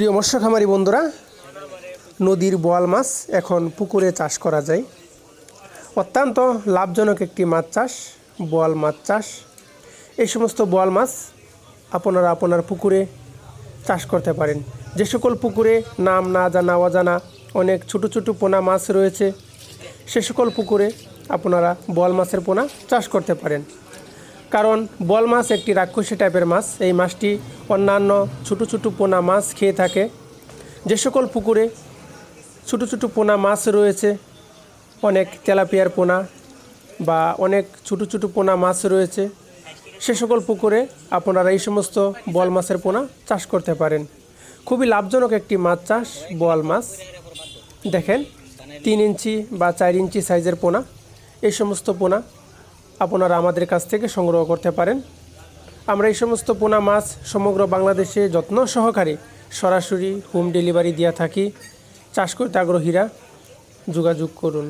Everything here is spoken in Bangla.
প্রিয় মৎস্য খামারি বন্ধুরা, নদীর বোয়াল মাছ এখন পুকুরে চাষ করা যায়। অত্যন্ত লাভজনক একটি মাছ চাষ, বোয়াল মাছ চাষ। এই সমস্ত বোয়াল মাছ আপনারা আপনার পুকুরে চাষ করতে পারেন। যে সকল পুকুরে নাম না জানা, অজানা অনেক ছোট ছোট পোনা মাছ রয়েছে, সে সকল পুকুরে আপনারা বোয়াল মাছের পোনা চাষ করতে পারেন। কারণ বল মাছ একটি রাক্ষসী টাইপের মাছ। এই মাছটি অন্যান্য ছোটো ছোটো পোনা মাছ খেয়ে থাকে। যে সকল পুকুরে ছোটো ছোটো পোনা মাছ রয়েছে, অনেক তেলাপিয়ার পোনা বা অনেক ছোটো ছোটো পোনা মাছ রয়েছে, সে সকল পুকুরে আপনারা এই সমস্ত বল মাছের পোনা চাষ করতে পারেন। খুবই লাভজনক একটি মাছ চাষ বোয়াল মাছ। দেখেন, তিন ইঞ্চি বা চার ইঞ্চি সাইজের পোনা, এই সমস্ত পোনা আপনারা আমাদের কাছ থেকে সংগ্রহ করতে পারেন। আমরা এই সমস্ত পোনা মাছ সমগ্র বাংলাদেশে যত্ন সহকারে সরাসরি হোম ডেলিভারি দেওয়া থাকি। চাষ করতে আগ্রহীরা যোগাযোগ করুন।